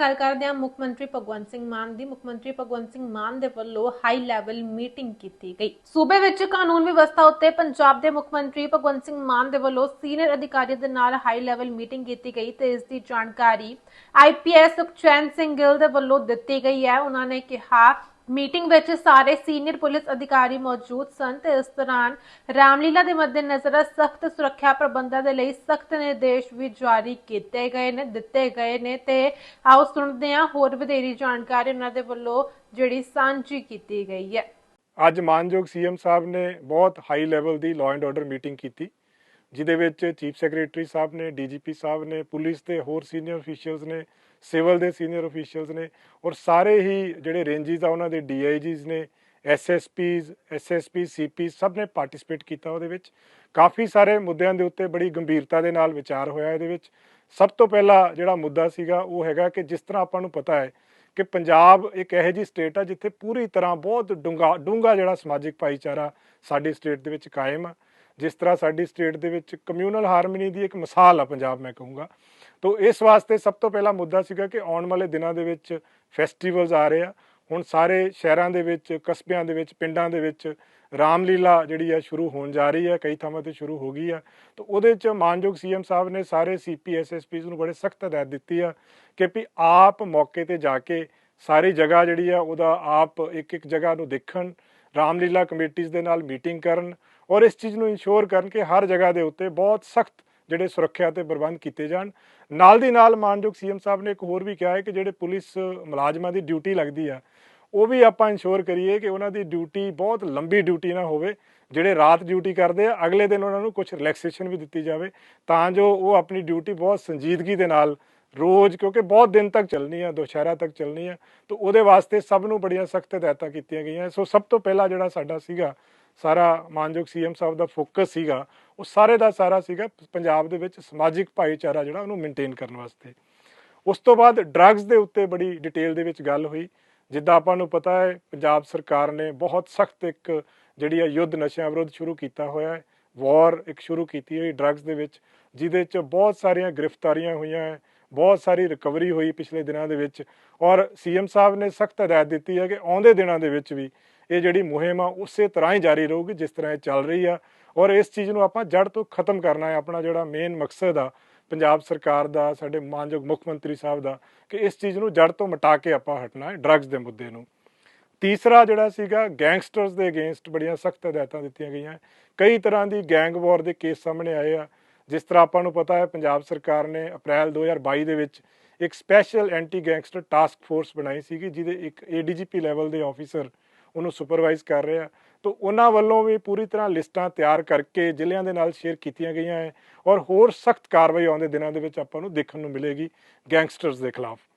ਗੱਲ ਕਰਦੇ ਹਾਂ, ਮੁੱਖ ਮੰਤਰੀ ਭਗਵੰਤ ਸਿੰਘ ਮਾਨ ਦੀ। ਮੁੱਖ ਮੰਤਰੀ ਭਗਵੰਤ ਸਿੰਘ ਮਾਨ ਦੇ ਵੱਲੋਂ ਹਾਈ ਲੈਵਲ ਮੀਟਿੰਗ ਕੀਤੀ ਗਈ। ਸੂਬੇ ਵਿੱਚ ਕਾਨੂੰਨ ਵਿਵਸਥਾ ਉੱਤੇ ਪੰਜਾਬ ਦੇ ਮੁੱਖ ਮੰਤਰੀ ਭਗਵੰਤ ਸਿੰਘ ਮਾਨ ਦੇ ਵੱਲੋਂ ਸੀਨੀਅਰ ਅਧਿਕਾਰੀਆਂ ਦੇ ਨਾਲ ਹਾਈ ਲੈਵਲ ਮੀਟਿੰਗ ਕੀਤੀ ਗਈ ਤੇ ਇਸ ਦੀ ਜਾਣਕਾਰੀ ਆਈਪੀਐਸ ਸੁਖਚੈਨ ਸਿੰਘ ਗਿੱਲ ਦੇ ਵੱਲੋਂ ਦਿੱਤੀ ਗਈ ਹੈ। ਉਹਨਾਂ ਨੇ ਕਿਹਾ ਮੀਟਿੰਗ ਵਿੱਚ ਸਾਰੇ ਸੀਨੀਅਰ ਪੁਲਿਸ ਅਧਿਕਾਰੀ ਮੌਜੂਦ ਸਨ ਤੇ ਇਸ ਦੌਰਾਨ ਰਾਮਲੀਲਾ ਦੇ ਮੱਦੇਨਜ਼ਰ ਸਖਤ ਸੁਰੱਖਿਆ ਪ੍ਰਬੰਧਾਂ ਦੇ ਲਈ ਸਖਤ ਨਿਰਦੇਸ਼ ਵੀ ਜਾਰੀ ਕੀਤੇ ਗਏ ਨੇ, ਦਿੱਤੇ ਗਏ ਨੇ ਤੇ ਆਓ ਸੁਣਦੇ ਹਾਂ, ਹੋਰ ਵਧੇਰੀ ਜਾਣਕਾਰੀ ਉਹਨਾਂ ਦੇ ਵੱਲੋਂ ਜਿਹੜੀ ਸਾਂਝੀ ਕੀਤੀ ਗਈ ਹੈ। ਅੱਜ ਮਾਨਯੋਗ ਸੀਐਮ ਸਾਹਿਬ ਨੇ ਬਹੁਤ ਹਾਈ ਲੈਵਲ ਦੀ ਲਾਅ ਐਂਡ ਆਰਡਰ ਮੀਟਿੰਗ ਕੀਤੀ। ਜਿਹਦੇ ਵਿੱਚ ਚੀਫ ਸੈਕਟਰੀ ਸਾਹਿਬ ਨੇ, ਡੀਜੀਪੀ ਸਾਹਿਬ ਨੇ, ਪੁਲਿਸ ਦੇ ਹੋਰ ਸੀਨੀਅਰ ਅਫੀਸ਼ੀਅਲਸ ਨੇ, ਸਿਵਲ ਦੇ ਸੀਨੀਅਰ ਅਫੀਸ਼ੀਅਲਸ ਨੇ ਔਰ ਸਾਰੇ ਹੀ ਜਿਹੜੇ ਰੇਂਜਿਸ ਆ ਉਹਨਾਂ ਦੇ ਡੀਆਈਜੀਸ ਨੇ ਐਸਐਸਪੀਸ ਐਸਐਸਪੀ ਸੀਪੀ ਸਭ ਨੇ ਪਾਰਟਿਸਿਪੇਟ ਕੀਤਾ ਉਹਦੇ ਵਿੱਚ। ਕਾਫੀ ਸਾਰੇ ਮੁੱਦਿਆਂ ਦੇ ਉੱਤੇ ਬੜੀ ਗੰਭੀਰਤਾ ਦੇ ਨਾਲ ਵਿਚਾਰ ਹੋਇਆ ਇਹਦੇ ਵਿੱਚ। ਸਭ ਤੋਂ ਪਹਿਲਾ ਜਿਹੜਾ ਮੁੱਦਾ ਸੀਗਾ ਉਹ ਹੈਗਾ ਕਿ ਜਿਸ ਤਰ੍ਹਾਂ ਆਪਾਂ ਨੂੰ ਪਤਾ ਹੈ ਕਿ ਪੰਜਾਬ ਇੱਕ ਇਹੋ ਜਿਹੀ ਸਟੇਟ ਆ ਜਿੱਥੇ ਪੂਰੀ ਤਰ੍ਹਾਂ ਬਹੁਤ ਡੂੰਘਾ ਡੂੰਘਾ ਜਿਹੜਾ ਸਮਾਜਿਕ ਭਾਈਚਾਰਾ ਸਾਡੀ ਸਟੇਟ ਦੇ ਵਿੱਚ ਕਾਇਮ ਆ। ਜਿਸ ਤਰ੍ਹਾਂ ਸਾਡੀ ਸਟੇਟ ਦੇ ਵਿੱਚ ਕਮਿਊਨਲ ਹਾਰਮਨੀ ਦੀ ਇੱਕ ਮਿਸਾਲ ਆ ਪੰਜਾਬ, ਮੈਂ ਕਹੂੰਗਾ। ਤੋਂ ਇਸ ਵਾਸਤੇ ਸਭ ਤੋਂ ਪਹਿਲਾ ਮੁੱਦਾ ਸੀਗਾ ਕਿ ਆਉਣ ਵਾਲੇ ਦਿਨਾਂ ਦੇ ਵਿੱਚ ਫੈਸਟੀਵਲਸ ਆ ਰਹੇ ਆ। ਹੁਣ ਸਾਰੇ ਸ਼ਹਿਰਾਂ ਦੇ ਵਿੱਚ, ਕਸਬਿਆਂ ਦੇ ਵਿੱਚ, ਪਿੰਡਾਂ ਦੇ ਵਿੱਚ ਰਾਮਲੀਲਾ ਜਿਹੜੀ ਆ ਸ਼ੁਰੂ ਹੋਣ ਜਾ ਰਹੀ ਹੈ ਕਈ ਥਾਵਾਂ ਤੇ ਸ਼ੁਰੂ ਹੋ ਗਈ ਆ। ਤਾਂ ਉਹਦੇ ਚ ਮਾਨਯੋਗ ਸੀਐਮ ਸਾਹਿਬ ਨੇ ਸਾਰੇ ਸੀਪੀ ਐਸਐਸਪੀਸ ਨੂੰ ਬੜੇ ਸਖਤ ਹਦਾਇਤ ਦਿੱਤੀ ਆ ਕਿ ਵੀ ਆਪ ਮੌਕੇ ਤੇ ਜਾ ਕੇ ਸਾਰੀ ਜਗ੍ਹਾ ਜਿਹੜੀ ਆ, ਉਹਦਾ ਆਪ ਇੱਕ ਇੱਕ ਜਗ੍ਹਾ ਨੂੰ ਦੇਖਣ, ਰਾਮਲੀਲਾ ਕਮੇਟੀਆਂ ਦੇ ਨਾਲ ਮੀਟਿੰਗ ਕਰਨ ਔਰ ਇਸ ਚੀਜ਼ ਨੂੰ ਇਨਸ਼ੋਰ ਕਰਨ ਕਿ ਹਰ ਜਗ੍ਹਾ ਦੇ ਉੱਤੇ ਬਹੁਤ ਸਖਤ ਜਿਹੜੇ ਸੁਰੱਖਿਆ ਤੇ ਪ੍ਰਬੰਧ ਕੀਤੇ ਜਾਣ। ਨਾਲ ਦੀ ਨਾਲ ਮਾਨਯੋਗ ਸੀਐਮ ਸਾਹਿਬ ਨੇ ਇੱਕ ਹੋਰ ਵੀ ਕਿਹਾ ਹੈ ਕਿ ਜਿਹੜੇ ਪੁਲਿਸ ਮੁਲਾਜ਼ਮਾਂ ਦੀ ਡਿਊਟੀ ਲੱਗਦੀ ਆ, ਉਹ ਵੀ ਆਪਾਂ ਇਨਸ਼ੋਰ ਕਰੀਏ ਕਿ ਉਹਨਾਂ ਦੀ ਡਿਊਟੀ ਬਹੁਤ ਲੰਬੀ ਡਿਊਟੀ ਨਾ ਹੋਵੇ, ਜਿਹੜੇ ਰਾਤ ਡਿਊਟੀ ਕਰਦੇ ਆ, ਅਗਲੇ ਦਿਨ ਉਹਨਾਂ ਨੂੰ ਕੁਝ ਰਿਲੈਕਸੇਸ਼ਨ ਵੀ ਦਿੱਤੀ ਜਾਵੇ, ਤਾਂ ਜੋ ਉਹ ਆਪਣੀ ਡਿਊਟੀ ਬਹੁਤ ਸੰਜੀਦਗੀ ਦੇ ਨਾਲ ਰੋਜ਼, ਕਿਉਂਕਿ ਬਹੁਤ ਦਿਨ ਤੱਕ ਚੱਲਣੀ ਆ, ਦੁਸ਼ਹਿਰਾ ਤੱਕ ਚੱਲਣੀ ਆ, ਤਾਂ ਉਹਦੇ ਵਾਸਤੇ ਸਭ ਨੂੰ ਬੜੀਆਂ ਸਖਤ ਹਦਾਇਤਾਂ ਕੀਤੀਆਂ ਗਈਆਂ। ਸੋ ਸਭ ਤੋਂ ਪਹਿਲਾਂ ਜਿਹੜਾ ਸਾਡਾ ਸੀਗਾ ਸਾਰਾ ਮਾਨਯੋਗ ਸੀਐਮ ਸਾਹਿਬ ਦਾ ਫੋਕਸ ਸੀਗਾ, ਉਹ ਸਾਰੇ ਦਾ ਸਾਰਾ ਸੀਗਾ ਪੰਜਾਬ ਦੇ ਵਿੱਚ ਸਮਾਜਿਕ ਭਾਈਚਾਰਾ ਜਿਹੜਾ ਉਹਨੂੰ ਮੇਨਟੇਨ ਕਰਨ ਵਾਸਤੇ। ਉਸ ਤੋਂ ਬਾਅਦ ਡਰੱਗਸ ਦੇ ਉੱਤੇ ਬੜੀ ਡਿਟੇਲ ਦੇ ਵਿੱਚ ਗੱਲ ਹੋਈ, ਜਿੱਦਾਂ ਆਪਾਂ ਨੂੰ ਪਤਾ ਹੈ, ਪੰਜਾਬ ਸਰਕਾਰ ਨੇ ਬਹੁਤ ਸਖਤ ਇੱਕ ਜਿਹੜੀ ਹੈ ਯੁੱਧ ਨਸ਼ਿਆਂ ਵਿਰੁੱਧ ਸ਼ੁਰੂ ਕੀਤਾ ਹੋਇਆ ਹੈ ਵਾਰ ਇੱਕ ਸ਼ੁਰੂ ਕੀਤੀ ਹੋਈ ਡਰੱਗਸ ਦੇ ਵਿੱਚ, ਜਿਹਦੇ ਵਿੱਚ ਬਹੁਤ ਸਾਰੀਆਂ ਗ੍ਰਿਫਤਾਰੀਆਂ ਹੋਈਆਂ ਹੈ, ਬਹੁਤ ਸਾਰੀ ਰਿਕਵਰੀ ਹੋਈ ਪਿਛਲੇ ਦਿਨਾਂ ਦੇ ਵਿੱਚ ਔਰ ਸੀਐਮ ਸਾਹਿਬ ਨੇ ਸਖਤ ਹਦਾਇਤ ਦਿੱਤੀ ਹੈ ਕਿ ਆਉਂਦੇ ਦਿਨਾਂ ਦੇ ਵਿੱਚ ਵੀ ਇਹ ਜਿਹੜੀ ਮੁਹਿੰਮ ਆ, ਉਸੇ ਤਰ੍ਹਾਂ ਹੀ ਜਾਰੀ ਰਹੂਗੀ ਜਿਸ ਤਰ੍ਹਾਂ ਇਹ ਚੱਲ ਰਹੀ ਆ। ਔਰ ਇਸ ਚੀਜ਼ ਨੂੰ ਆਪਾਂ ਜੜ ਤੋਂ ਖਤਮ ਕਰਨਾ ਹੈ, ਆਪਣਾ ਜਿਹੜਾ ਮੇਨ ਮਕਸਦ ਆ, ਪੰਜਾਬ ਸਰਕਾਰ ਦਾ, ਸਾਡੇ ਮਾਨਯੋਗ ਮੁੱਖ ਮੰਤਰੀ ਸਾਹਿਬ ਦਾ, ਕਿ ਇਸ ਚੀਜ਼ ਨੂੰ ਜੜ ਤੋਂ ਮਿਟਾ ਕੇ ਆਪਾਂ ਹਟਣਾ ਹੈ ਡਰੱਗਸ ਦੇ ਮੁੱਦੇ ਨੂੰ। ਤੀਸਰਾ ਜਿਹੜਾ ਸੀਗਾ ਗੈਂਗਸਟਰਸ ਦੇ ਅਗੇਂਸਟ ਬੜੀਆਂ ਸਖਤ ਹਦਾਇਤਾਂ ਦਿੱਤੀਆਂ ਗਈਆਂ। ਕਈ ਤਰ੍ਹਾਂ ਦੀ ਗੈਂਗ ਵਾਰ ਦੇ ਕੇਸ ਸਾਹਮਣੇ ਆਏ ਆ। ਜਿਸ ਤਰ੍ਹਾਂ ਆਪਾਂ ਨੂੰ ਪਤਾ ਹੈ, ਪੰਜਾਬ ਸਰਕਾਰ ਨੇ ਅਪ੍ਰੈਲ 2022 ਦੇ ਵਿੱਚ ਇੱਕ special anti gangster task force ਬਣਾਈ ਸੀਗੀ, ਜਿਹਦੇ ਇੱਕ ਏਡੀਜੀਪੀ ਲੈਵਲ ਦੇ ਆਫੀਸਰ ਉਹਨੂੰ ਸੁਪਰਵਾਈਜ਼ ਕਰ ਰਹੇ। ਆ ਤਾਂ ਉਹਨਾਂ ਵੱਲੋਂ ਵੀ ਪੂਰੀ ਤਰ੍ਹਾਂ ਲਿਸਟਾਂ ਤਿਆਰ ਕਰਕੇ ਜ਼ਿਲ੍ਹਿਆਂ ਦੇ ਨਾਲ ਸ਼ੇਅਰ ਕੀਤੀਆਂ ਗਈਆਂ ਹੈ ਔਰ ਹੋਰ ਸਖਤ ਕਾਰਵਾਈ ਆਉਂਦੇ ਦਿਨਾਂ ਦੇ ਵਿੱਚ ਆਪਾਂ ਨੂੰ ਦੇਖਣ ਨੂੰ ਮਿਲੇਗੀ ਗੈਂਗਸਟਰਸ ਦੇ ਖਿਲਾਫ।